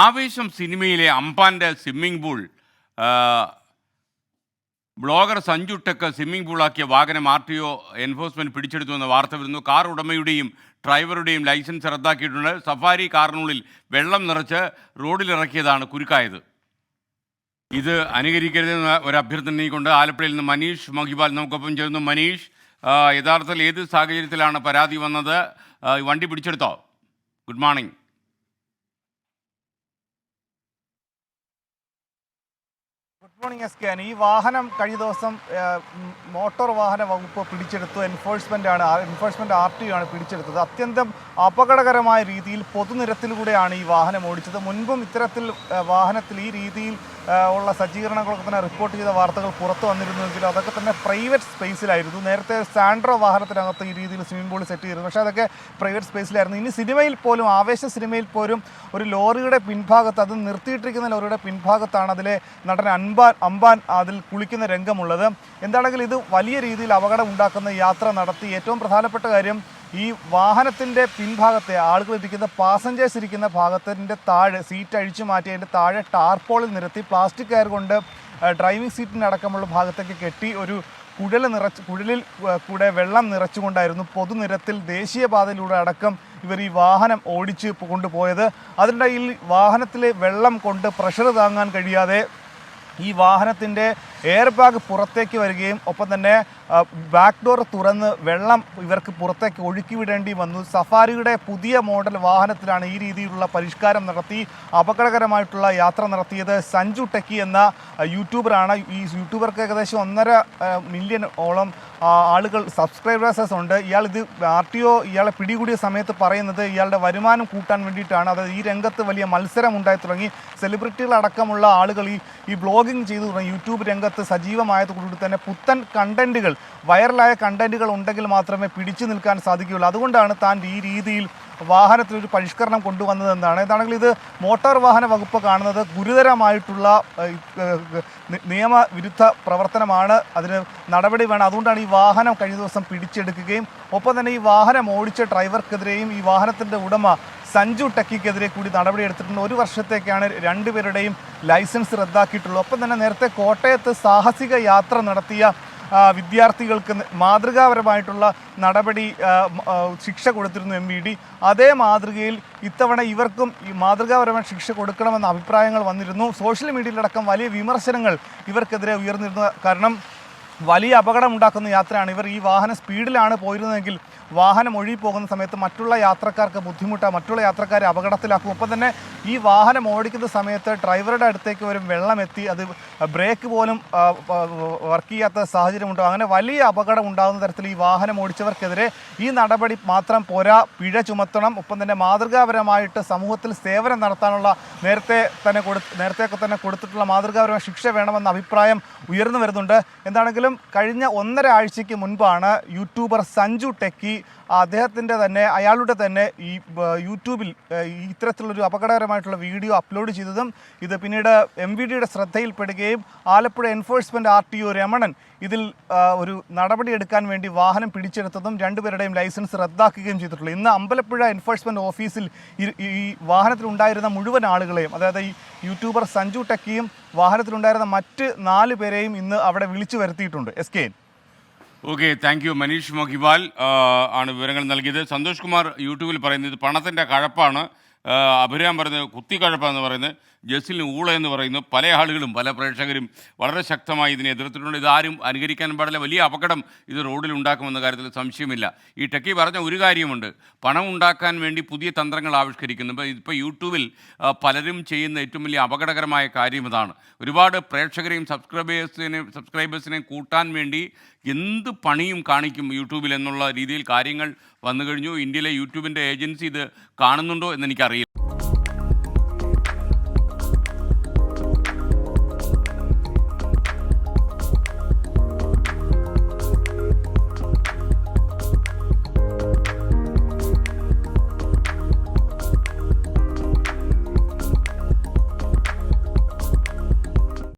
ആവേശം സിനിമയിലെ അമ്പാന്റെ swimming pool blogger Sanju tech swimming പൂളാക്കിയ വാഹനം ആർ ടി ഒ എൻഫോഴ്സ്മെന്റ് പിടിച്ചെടുത്തു എന്ന വാർത്ത വരുന്നു. കാർ ഉടമയുടെയും ഡ്രൈവറുടെയും ലൈസൻസ് റദ്ദാക്കിയിട്ടുണ്ട്. സഫാരി കാറിനുള്ളിൽ വെള്ളം നിറച്ച് റോഡിലിറക്കിയതാണ് കുരുക്കായത്. ഇത് അനുകരിക്കരുതെന്ന ഒരു അഭ്യർത്ഥന നീക്കൊണ്ട് ആലപ്പുഴയിൽ നിന്ന് മനീഷ് മഹിബാൽ നമുക്കൊപ്പം ചേർന്നു മനീഷ് യഥാർത്ഥത്തിൽ ഏത് സാഹചര്യത്തിലാണ് പരാതി വന്നത്? വണ്ടി പിടിച്ചെടുത്തോ? Good morning good morning S K ഈ വാഹനം കഴിഞ്ഞ ദിവസം മോട്ടോർ വാഹന വകുപ്പ് പിടിച്ചെടുത്തു. എൻഫോഴ്സ്മെന്റ് ആണ് എൻഫോഴ്സ്മെന്റ് ആർ ടി ആണ് പിടിച്ചെടുത്തത്. അത്യന്തം അപകടകരമായ രീതിയിൽ പൊതുനിരത്തിലൂടെയാണ് ഈ വാഹനം ഓടിച്ചത്. മുൻപും ഇത്തരത്തിൽ വാഹനത്തിൽ ഈ രീതിയിൽ ഉള്ള സജ്ജീകരണങ്ങളൊക്കെ തന്നെ റിപ്പോർട്ട് ചെയ്ത വാർത്തകൾ പുറത്തു വന്നിരുന്നുവെങ്കിലും അതൊക്കെ തന്നെ പ്രൈവറ്റ് സ്പേസിലായിരുന്നു. നേരത്തെ സാൻഡ്രോ വാഹനത്തിനകത്ത് ഈ രീതിയിൽ സ്വിമ്മിംഗ് പൂൾ സെറ്റ് ചെയ്തിരുന്നു. പക്ഷേ അതൊക്കെ പ്രൈവറ്റ് സ്പേസിലായിരുന്നു. ഇനി സിനിമയിൽ പോലും ആവേശ സിനിമയിൽ പോലും ഒരു ലോറിയുടെ പിൻഭാഗത്ത് അത് നിർത്തിയിട്ടിരിക്കുന്ന ലോറിയുടെ പിൻഭാഗത്താണ് അതിലെ നടൻ അൻബാൻ അമ്പാൻ അതിൽ കുളിക്കുന്ന രംഗമുള്ളത്. എന്താണെങ്കിൽ ഇത് വലിയ രീതിയിൽ അപകടം ഉണ്ടാക്കുന്ന യാത്ര നടത്തി. ഏറ്റവും പ്രധാനപ്പെട്ട കാര്യം ഈ വാഹനത്തിന്റെ പിൻഭാഗത്തെ ആളുകൾ ഇരിക്കുന്ന പാസഞ്ചേഴ്സ് ഇരിക്കുന്ന ഭാഗത്തിന്റെ താഴെ സീറ്റ് അഴിച്ചു മാറ്റി അതിന്റെ താഴെ ടാർപോളിൽ നിരത്തി പ്ലാസ്റ്റിക് കയർ കൊണ്ട് ഡ്രൈവിംഗ് സീറ്റിന്റെ അടക്കമുള്ള ഭാഗത്തേക്ക് കെട്ടി ഒരു കുഴൽ നിറച്ച് കുഴലിൽ കൂടെ വെള്ളം നിറച്ചുകൊണ്ടായിരുന്നു പൊതുനിരത്തിൽ ദേശീയപാതയിലൂടെ അടക്കം ഇവർ ഈ വാഹനം ഓടിച്ച് കൊണ്ടുപോയത്. അതിനിടയിൽ വാഹനത്തിലെ വെള്ളം കൊണ്ട് പ്രഷർ താങ്ങാൻ കഴിയാതെ ഈ വാഹനത്തിന്റെ എയർ ബാഗ് പുറത്തേക്ക് വരികയും ഒപ്പം തന്നെ ബാക്ക് ഡോർ തുറന്ന് വെള്ളം ഇവർക്ക് പുറത്തേക്ക് ഒഴുക്കി വിടേണ്ടി വന്നു. സഫാരിയുടെ പുതിയ മോഡൽ വാഹനത്തിലാണ് ഈ രീതിയിലുള്ള പരിഷ്കാരം നടത്തി അപകടകരമായിട്ടുള്ള യാത്ര നടത്തിയത്. സഞ്ജു ടെക്കി എന്ന യൂട്യൂബറാണ്. ഈ യൂട്യൂബർക്ക് ഏകദേശം ഒന്നര മില്യൺ ഓളം ആളുകൾ സബ്സ്ക്രൈബേഴ്സസ് ഉണ്ട്. ഇയാൾ ഇത് ആർ ടി ഒ ഇയാളെ പിടികൂടിയ സമയത്ത് പറയുന്നത് ഇയാളുടെ വരുമാനം കൂട്ടാൻ വേണ്ടിയിട്ടാണ്. അതായത് ഈ രംഗത്ത് വലിയ മത്സരം ഉണ്ടായി തുടങ്ങി സെലിബ്രിറ്റികളടക്കമുള്ള ആളുകൾ ഈ ഈ ബ്ലോഗിങ് ചെയ്തു തുടങ്ങി. യൂട്യൂബ് രംഗത്ത് സജീവമായതുകൊണ്ട് തന്നെ പുത്തൻ കണ്ടന്റുകൾ വൈറലായ കണ്ടന്റുകൾ ഉണ്ടെങ്കിൽ മാത്രമേ പിടിച്ചു നിൽക്കാൻ സാധിക്കുകയുള്ളൂ. അതുകൊണ്ടാണ് താൻ ഈ രീതിയിൽ വാഹനത്തിലൊരു പരിഷ്കരണം കൊണ്ടുവന്നതെന്നാണ്. എന്താണെങ്കിൽ ഇത് മോട്ടോർ വാഹന വകുപ്പ് കാണുന്നത് ഗുരുതരമായിട്ടുള്ള നിയമവിരുദ്ധ പ്രവർത്തനമാണ്. അതിന് നടപടി വേണം. അതുകൊണ്ടാണ് ഈ വാഹനം കഴിഞ്ഞ ദിവസം പിടിച്ചെടുക്കുകയും ഒപ്പം തന്നെ ഈ വാഹനം ഓടിച്ച ഡ്രൈവർക്കെതിരെയും ഈ വാഹനത്തിന്റെ ഉടമ സഞ്ജു ടെക്കിക്കെതിരെ കൂടി നടപടി എടുത്തിട്ടുണ്ട്. ഒരു വർഷത്തേക്കാണ് രണ്ടുപേരുടെയും ലൈസൻസ് റദ്ദാക്കിയിട്ടുള്ളത്. ഒപ്പം തന്നെ നേരത്തെ കോട്ടയത്ത് സാഹസിക യാത്ര നടത്തിയ വിദ്യാർത്ഥികൾക്ക് മാതൃകാപരമായിട്ടുള്ള നടപടി ശിക്ഷ കൊടുത്തിരുന്നു എം വി ഡി. അതേ മാതൃകയിൽ ഇത്തവണ ഇവർക്കും ഈ മാതൃകാപരമായ ശിക്ഷ കൊടുക്കണമെന്ന അഭിപ്രായങ്ങൾ വന്നിരുന്നു. സോഷ്യൽ മീഡിയയിലടക്കം വലിയ വിമർശനങ്ങൾ ഇവർക്കെതിരെ ഉയർന്നിരുന്നു. കാരണം വലിയ അപകടം ഉണ്ടാക്കുന്ന യാത്രയാണ്. ഇവർ ഈ വാഹനം സ്പീഡിലാണ് പോയിരുന്നതെങ്കിൽ വാഹനം ഒഴുകി പോകുന്ന സമയത്ത് മറ്റുള്ള യാത്രക്കാർക്ക് ബുദ്ധിമുട്ടാണ് മറ്റുള്ള യാത്രക്കാരെ അപകടത്തിലാക്കും. ഒപ്പം തന്നെ ഈ വാഹനം ഓടിക്കുന്ന സമയത്ത് ഡ്രൈവറുടെ അടുത്തേക്ക് വരും വെള്ളം എത്തി അത് ബ്രേക്ക് പോലും വർക്ക് ചെയ്യാത്ത സാഹചര്യമുണ്ടോ അങ്ങനെ വലിയ അപകടം ഉണ്ടാകുന്ന തരത്തിൽ ഈ വാഹനം ഓടിച്ചവർക്കെതിരെ ഈ നടപടി മാത്രം പോരാ പിഴ ചുമത്തണം. ഒപ്പം തന്നെ മാതൃകാപരമായിട്ട് സമൂഹത്തിൽ സേവനം നടത്താനുള്ള നേരത്തെ തന്നെ കൊടു നേരത്തെയൊക്കെ തന്നെ കൊടുത്തിട്ടുള്ള മാതൃകാപരമായ ശിക്ഷ വേണമെന്ന അഭിപ്രായം ഉയർന്നു വരുന്നുണ്ട്. എന്താണെങ്കിലും കഴിഞ്ഞ ഒന്നര ആഴ്ചയ്ക്ക് മുൻപാണ് യൂട്യൂബർ സഞ്ജു ടെക്കി അദ്ദേഹത്തിന്റെ തന്നെ അയാളുടെ തന്നെ ഈ യൂട്യൂബിൽ ഇത്തരത്തിലുള്ളൊരു അപകടകരമായിട്ടുള്ള വീഡിയോ അപ്ലോഡ് ചെയ്തതും ഇത് പിന്നീട് എം വി ഡിയുടെ ശ്രദ്ധയിൽപ്പെടുകയും Alappuzha enforcement R T O Ramanan ഇതിൽ ഒരു നടപടിയെടുക്കാൻ വേണ്ടി വാഹനം പിടിച്ചെടുത്തതും രണ്ടുപേരുടെയും ലൈസൻസ് റദ്ദാക്കുകയും ചെയ്തിട്ടുള്ളൂ. ഇന്ന് അമ്പലപ്പുഴ എൻഫോഴ്സ്മെന്റ് ഓഫീസിൽ ഈ വാഹനത്തിലുണ്ടായിരുന്ന മുഴുവൻ ആളുകളെയും അതായത് ഈ യൂട്യൂബർ സഞ്ജു ടെക്കിയും വാഹനത്തിലുണ്ടായിരുന്ന മറ്റ് നാല് പേരെയും ഇന്ന് അവിടെ വിളിച്ചു വരുത്തിയിട്ടുണ്ട്. S K okay thank you Manish Mohibal ആണ് വിവരങ്ങൾ നൽകിയത്. സന്തോഷ് കുമാർ യൂട്യൂബിൽ പറയുന്നത് പണത്തിന്റെ കഴപ്പാണ്. അഭിരാം പറയുന്നത് കുത്തിക്കഴപ്പാന്ന് പറയുന്നത്. ജസ്റ്റിന് ഊള എന്ന് പറയുന്നു. പല ആളുകളും പല പ്രേക്ഷകരും വളരെ ശക്തമായി ഇതിനെ എതിർത്തിട്ടുണ്ട്. ഇതാരും അനുകരിക്കാൻ പാടില്ല. വലിയ അപകടം ഇത് റോഡിൽ ഉണ്ടാക്കുമെന്ന കാര്യത്തിൽ സംശയമില്ല. ഈ ടെക്കി പറഞ്ഞ ഒരു കാര്യമുണ്ട്. പണം ഉണ്ടാക്കാൻ വേണ്ടി പുതിയ തന്ത്രങ്ങൾ ആവിഷ്കരിക്കുന്നു. ഇപ്പോൾ യൂട്യൂബിൽ പലരും ചെയ്യുന്ന ഏറ്റവും വലിയ അപകടകരമായ കാര്യം ഇതാണ്. ഒരുപാട് പ്രേക്ഷകരെയും സബ്സ്ക്രൈബേഴ്സിനെ സബ്സ്ക്രൈബേഴ്സിനെ കൂട്ടാൻ വേണ്ടി എന്ത് പണിയും കാണിക്കും യൂട്യൂബിൽ എന്നുള്ള രീതിയിൽ കാര്യങ്ങൾ വന്നു കഴിഞ്ഞു. ഇന്ത്യയിലെ യൂട്യൂബിന്റെ ഏജൻസി ഇത് കാണുന്നുണ്ടോ എന്ന് എനിക്കറിയില്ല